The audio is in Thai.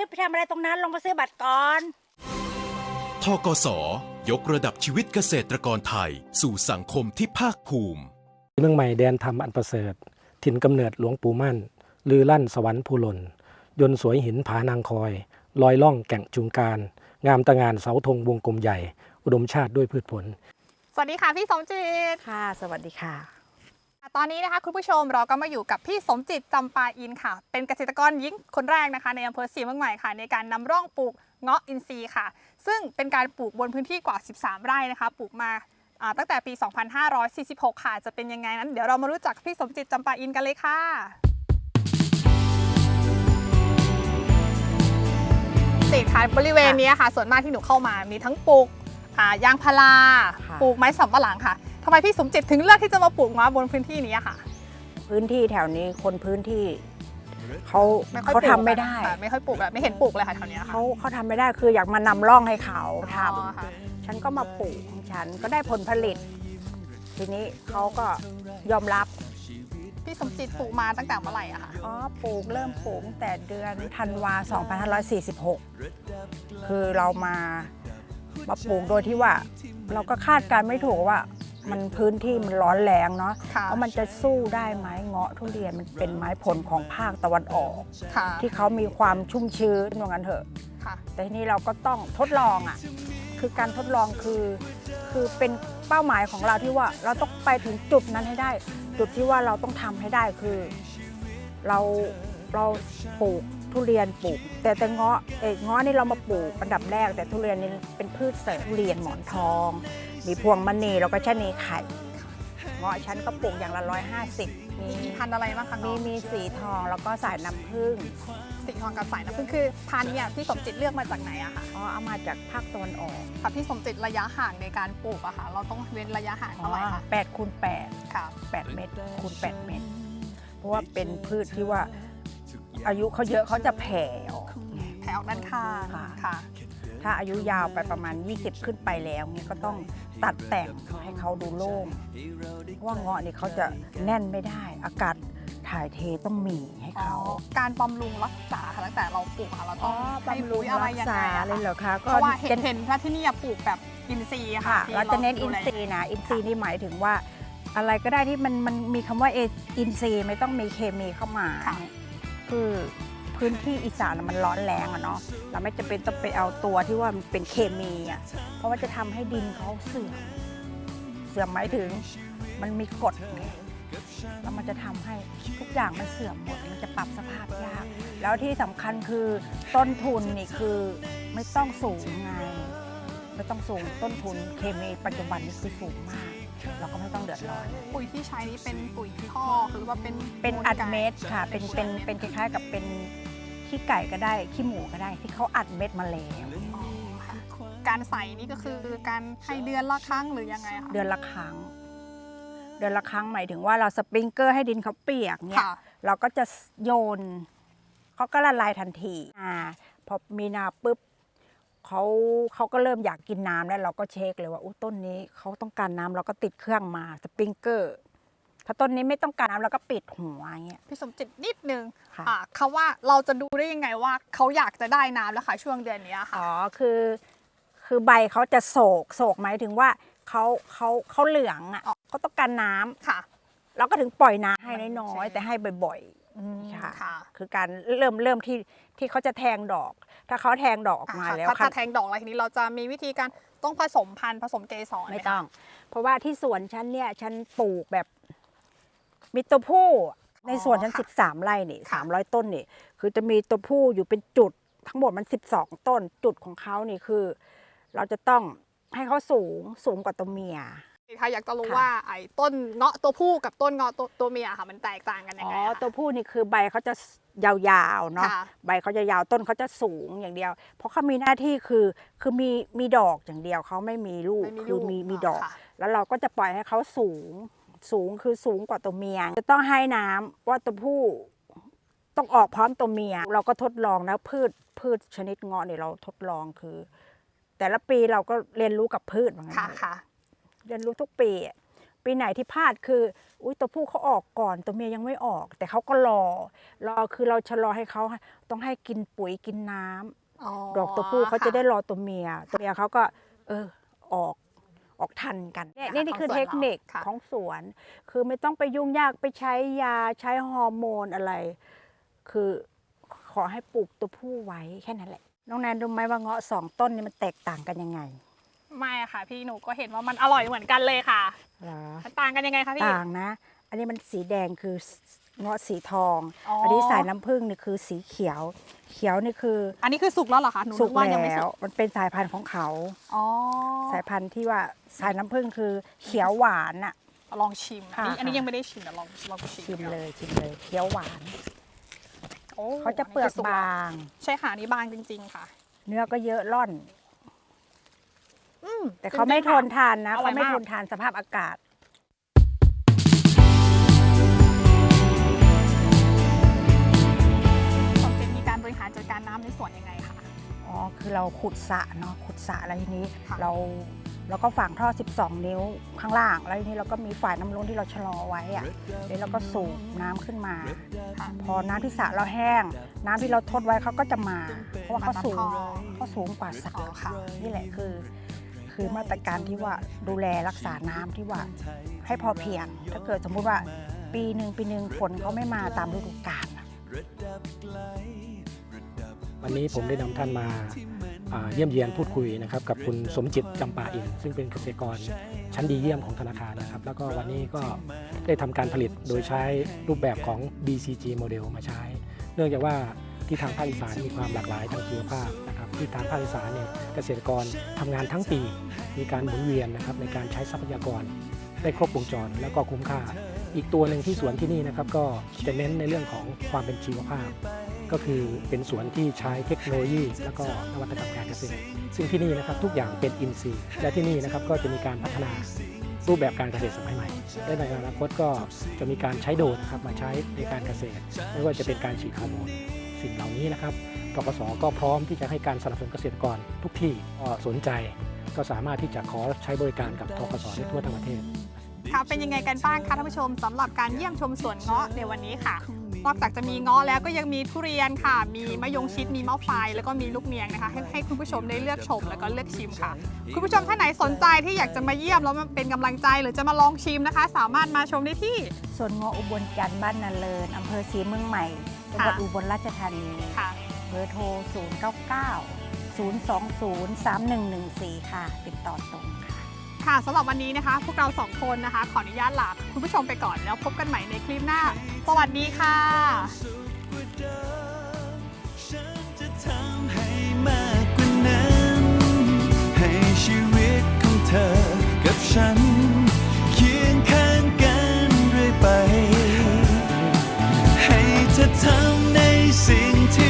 ขึ้นไปทำอะไรตรงนั้นลงมาซื้อบัตรก่อนทกส ยกระดับชีวิตเกษตรกรไทย สู่สังคมที่ภาคภูมิ เมืองใหม่แดนธรรมอันประเสริฐ ถิ่นกำเนิดหลวงปู่มั่น ลือลั่นสวรรค์ภูหลนยนต์สวยหินผานางคอย ลอยล่องแก่งจุงการ งามตะงานเสาธงวงกลมใหญ่ อุดมชาติด้วยพืชผล สวัสดีค่ะพี่สมจิต ค่ะ สวัสดีค่ะ ตอนนี้นะคะคุณผู้ชมเราก็มาอยู่กับพี่สมจิตจำปาอินค่ะ เป็นเกษตรกรหญิงคนแรกนะคะในอำเภอศรีเมืองใหม่ค่ะ ในการนำร่องปลูกเงาะอินทรีย์ค่ะ ซึ่งเป็นการปลูกบนพื้นที่กว่า 13 ไร่นะคะ ปลูกมาอ่าตั้งแต่ปี 2546 ค่ะ จะเป็นยังไงนั้น เดี๋ยวเรามารู้จักพี่สมจิตจำปาอินกันเลยค่ะ สิค่ะบริเวณนี้ค่ะ ส่วนมากที่หนูเข้ามามีทั้งปลูกอ่ายางพาราค่ะ ปลูกไม้สำปะหลังค่ะ ทำไมพี่สมจิตถึงเลือกที่จะมาปลูกเงาะบนพื้นที่นี้อะค่ะ พื้นที่แถวนี้คนพื้นที่เขาไม่ค่อยเขาปลูกทำไม่ได้ค่ะไม่ค่อยปลูกแบบไม่เห็นปลูกเลยค่ะแถวเนี้ยค่ะเขาเขาทำไม่ได้คืออยากมานำร่องให้เขาทอ๋อค่ะำฉันก็มาปลูกของฉันก็ได้ผลผลิต ทีนี้เขาก็ยอมรับพี่สมจิตปลูกมาตั้งแต่เมื่อไหร่อะค่ะ อ๋อปลูกเริ่มปลูกตั้งแต่เดือนธันวา 2546 คือเรามามาปลูกโดยที่ว่า เราก็คาดการณ์ไม่ถูกว่า มันพื้นที่มันร้อนแรงเนาะค่ะว่ามันจะสู้ได้ไหมเงาะทุเรียนมันเป็นไม้ผลของภาคตะวันออก ค่ะที่เขามีความชุ่มชื้นว่างั้นเถอะ ค่ะ แต่ทีนี้เราก็ต้องทดลองอะ คือการทดลองคือ คือเป็นเป้าหมายของเราที่ว่าเราต้องไปถึงจุดนั้นให้ได้ จุดที่ว่าเราต้องทำให้ได้คือ เราเราปลูก ทุเรียนปลูก แต่แต่เงาะเอกเงาะนี่เรามาปลูกอันดับแรก แต่ทุเรียนนี่เป็นพืชเสริมทุเรียนหมอนทอง มีพวงมณีแล้วก็ชะนีไข่เงาะฉันก็ปลูกอย่างละร้อยห้าสิบมีมีพันธุ์อะไรบ้างคะมีมีมีสีทองแล้วก็สายน้ำผึ้งสีทองกับสายน้ำผึ้งคือพันธุ์เนี่ยพี่สมจิตเลือกมาจากไหนอะคะอ๋อเอามาจากภาคตะวันออกค่ะพี่สมจิตระยะห่างในการปลูกอะค่ะ เราต้องเว้นระยะห่างเท่าไหร่คะแปดคูณแปดค่ะ แปดเมตรคูณแปดเมตร เพราะว่าเป็นพืชที่ว่า อายุเขาเยอะเขาจะแผ่ออกแถวด้านข้างค่ะ ค่ะ ถ้าอายุยาวไปประมาณ 20 ขึ้นไปแล้วเนี่ยก็ต้องตัดแต่งให้เขาดูโล่งเพราะว่าเงาะนี่เขาจะแน่นไม่ได้ อากาศถ่ายเทต้องมีให้อ๋อเขา การบำรุงรักษาค่ะตั้งแต่เราปลูกค่ะเราต้องให้ปุ๋ยอะไรยังไงอะเลยเหรคะอคะเพก็ราะว่าเห็จะนเห็นว่าที่นี่ปลูกแบบอินทรีย์อะค่ะ ที่เราจะเน้นอินดูแลทรีย์นะอินทรีย์นี่หมายถึงว่า อะไรก็ได้ที่มันมันมีคำว่าเออินทรีย์ไม่ต้องมีเคมีเข้ามา ค่ะ คือพื้นที่อีสานมันร้อนแรงอะเนาะเราไม่จำเป็นต้องไปเอาตัวที่ว่ามันเป็นเคมีอะเพราะว่าจะทำให้ดินเขาเสื่อมเสื่อมหมายถึงมันมีกรดไงแล้วมันจะทำให้ทุกอย่างมันเสื่อมหมดมันจะปรับสภาพยาก แล้วที่สำคัญคือต้นทุนนี่คือไม่ต้องสูงไงไม่ต้องสูงต้นทุนเคมีปัจจุบันนี่คือสูงมาก เราก็ไม่ต้องเดือดร้อน ปุ๋ยที่ใช้นี่เป็นปุ๋ยคอกหรือว่าเป็นเป็นมูลอัดไก่เม็ดค่ะ เป็นเป็นเป็นคล้ายๆกับเป็นขี้ไก่ก็ได้ขี้หมูก็ได้ ที่เขาอัดเม็ดมาแล้วอ๋อค่ะการใส่นี่ก็คือการให้เดือนละครั้งหรือยังไงคะเดือนละครั้ง เดือนละครั้งหมายถึงว่าเราสปริงเกอร์ให้ดินเขาเปียกเนี่ยค่ะเราก็จะโยนเขาก็ละลายทันทีอ่าพอมีนาปุ๊บ เขาเขาก็เริ่มอยากกินน้ำแล้วเราก็เช็คเลยว่าอู้ต้นนี้เขาต้องการน้ำเราก็ติดเครื่องมาสปริงเกอร์ ถ้าต้นนี้ไม่ต้องการน้ำเราก็ปิดหัวอย่างเงี้ย พี่สมจิตนิดนึงค่ะ อ่าคำว่าเราจะดูได้ยังไงว่าเขาอยากจะได้น้ำแล้วค่ะช่วงเดือนเนี้ยค่ะ อ๋อคือคือใบเขาจะโศกโศกหมายถึงว่าเขาเขาเขาเหลืองอะอ๋อ เขาต้องการน้ำค่ะ เราก็ถึงปล่อยน้ำให้น้อยใช่ๆแต่ให้บ่อยๆ ค่ะค่ะ คือการเริ่มเริ่มที่ที่เขาจะแทงดอก ถ้าเขาแทงดอกออกมาอะแล้วถ้าค่ะถ้าแทงดอกอะไรทีนี้เราจะมีวิธีการต้องผสมพันธุ์ผสมเกสรหไม่คะต้อง เพราะว่าที่สวนฉันเนี่ยฉันปลูกแบบมีตัวผู้ในสวนฉัน13ไร่นี่300ต้นนี่คือจะมีตัวผู้อยู่เป็นจุดทั้งหมดมัน12ต้นจุดของเขานี่คือ เราจะต้องให้เขาสูงสูงกว่าตัวเมีย ค่ะอยากจะรู้ค่ะ ว่าไอ้ต้นเงาะตัวผู้กับต้นเงาะตัวตัวเมียค่ะมันแตกต่างกันยังอ๋อไงอะตัวผู้นี่คือใบเขาจะยาวๆเนาะค่ะ ใบเขาจะยาวต้นเขาจะสูงอย่างเดียว เพราะเขามีหน้าที่คือคือมีมีดอกอย่างเดียวเขาไม่มีลูกไม่มีคือลูกมีมีอ่าดอก ค่ะแล้วเราก็จะปล่อยให้เขาสูงสูงคือสูงกว่าตัวเมีย จะต้องให้น้ำว่าตัวผู้ต้องออกพร้อมตัวเมีย เราก็ทดลองนะพืชพืชชนิดเงาะเนี่ยเราทดลองคือ แต่ละปีเราก็เรียนรู้กับพืชเหมือนกันค่ะค่ะ เรียนรู้ทุกปีอะปีไหนที่พลาดคืออุ้ยตัวผู้เขาออกก่อนตัวเมียยังไม่ออก แต่เขาก็รอ รอคือเราชะลอให้เขาต้องให้กินปุ๋ยกินน้ำดอกตัวผู้เขาจะได้รอตัวเมีย ตัวเมียเขาก็เออออกออกทันกันเนี่ยค่ะนี่นี่คือของสวนเทคนิคเราค่ะของสวน คือไม่ต้องไปยุ่งยากไปใช้ยาใช้ฮอร์โมนอะไร คือขอให้ปลูกตัวผู้ไว้แค่นั้นแหละ น้องแนนรู้ไหมว่าเงาะสองต้นนี่มันแตกต่างกันยังไง ไม่ค่ะพี่หนูก็เห็นว่ามันอร่อยเหมือนกันเลยค่ะเหรอมันต่างกันยังไงคะพี่ ต่างนะ อันนี้มันสีแดงคือเงาะสีทองอ๋ออัอันนี้สายน้ำผึ้งนี่คือสีเขียว เขียวนี่คืออันนี้คือสุกแล้วเหรอคะหนูสุนึกกว่ายังไม่แล้สุว กมันเป็นสายพันธุ์ของเขา อ๋อสายพันธุ์ที่ว่าสายน้ำผึ้งคือเขียวหวานอะ ลองชิมอันนี้ค่ะ อันนี้ยังไม่ได้ชิมเดี๋ยวลองลองชิมชิมเลยชิมเลยเขียวหวานโอ้เขาจะเปลือกนนี้คืสุแล้วบาง ใช่ค่ะอันนี้บางจริง ๆ ค่ะ เนื้อก็เยอะร่อนอืม แต่เขาไม่จริงๆทนทานนะอร่อยเขาไม่มากทนทานสภาพอากาศ ของเจนมีการบริหารจัดการน้ำในสวนยังไงคะ อ๋อ คือเราขุดสระเนาะขุดสระแล้วทีนี้ค่ะ เราเราก็ฝังท่อ 12 นิ้วข้างล่าง แล้วทีนี้เราก็มีฝ่ายน้ำล้นที่เราชะลอไว้อะเดี๋ยวเราก็สูบน้ำขึ้นมา ค่ะ พอน้ำที่สระเราแห้ง น้ำที่เราทดไว้เขาก็จะมา เพราะว่าเขาสูงมาตามท่อ เขาสูงกว่าสระอ๋อค่ะ นี่แหละคือ คือมาตรการที่ว่าดูแลรักษาน้ำที่ว่าให้พอเพียง ถ้าเกิดสมมุติว่าปีหนึ่งปีหนึ่งฝนเขาไม่มาตามฤดูกาลวันนี้ผมได้นำท่านมาเยี่ยมเยียนพูดคุยนะครับกับคุณสมจิตจำปาอิน ซึ่งเป็นเกษตรกรชั้นดีเยี่ยมของธนาคารนะครับ แล้วก็วันนี้ก็ได้ทำการผลิตโดยใช้รูปแบบของ BCG โมเดลมาใช้ เนื่องจากว่าที่ทางภาคอีสานมีความหลากหลายทางชีวภาพ ที่ทางภาคอีสานเนี่ยเกษตรกรทำงานทั้งปี มีการหมุนเวียนนะครับในการใช้ทรัพยากรได้ครบวงจรแล้วก็คุ้มค่า อีกตัวหนึ่งที่สวนที่นี่นะครับก็จะเน้นในเรื่องของความเป็นชีวภาพ ก็คือเป็นสวนที่ใช้เทคโนโลยี แล้วก็นวัตกรรมการเกษตร ซึ่งที่นี่นะครับทุกอย่างเป็นอินทรีย์ และที่นี่นะครับก็จะมีการพัฒนารูปแบบการเกษตรสมัยใหม่ และในอนาคตก็จะมีการใช้โดรนนะครับมาใช้ในการเกษตร ไม่ว่าจะเป็นการฉีดฮอร์โมนสิ่งเหล่านี้นะครับ ทกสก็พร้อมที่จะให้การสนับสนุนเกษตรกรทุกที่ก็สนใจ ก็สามารถที่จะขอใช้บริการกับทกสได้ทั่วทั้งประเทศค่ะเป็นยังไงกันบ้างคะท่านผู้ชมสำหรับการเยี่ยมชมสวนเงาะในวันนี้ค่ะนอกจากจะมีเงาะแล้วก็ยังมีทุเรียนค่ะ มีมะยงชิดมีมะไฟแล้วก็มีลูกเนียงนะคะให้ให้คุณผู้ชมได้เลือกชมแล้วก็เลือกชิมค่ะ คุณผู้ชมท่านไหนสนใจที่อยากจะมาเยี่ยมแล้วมาเป็นกำลังใจหรือจะมาลองชิมนะคะ สามารถมาชมได้ที่ส่วนเงาะอุบลจันทร์บ้านนาเลินอำเภอศรีเมืองใหม่จังหวัดค่ะอุบลราชธานีค่ะ เบอร์โทร 099 020 3114 ค่ะ ติดต่อตรงค่ะ ค่ะสำหรับวันนี้นะคะ พวกเราสองคนนะคะ ขออนุญาตลาคุณผู้ชมไปก่อนแล้วพบกันใหม่ในคลิปหน้า สวัสดีค่ะฉันจะทำให้มากกว่านั้น ให้ชีวิตของเธอกับฉัน เคียงข้างกันเรื่อยไป ให้เธอทำในสิ่งที่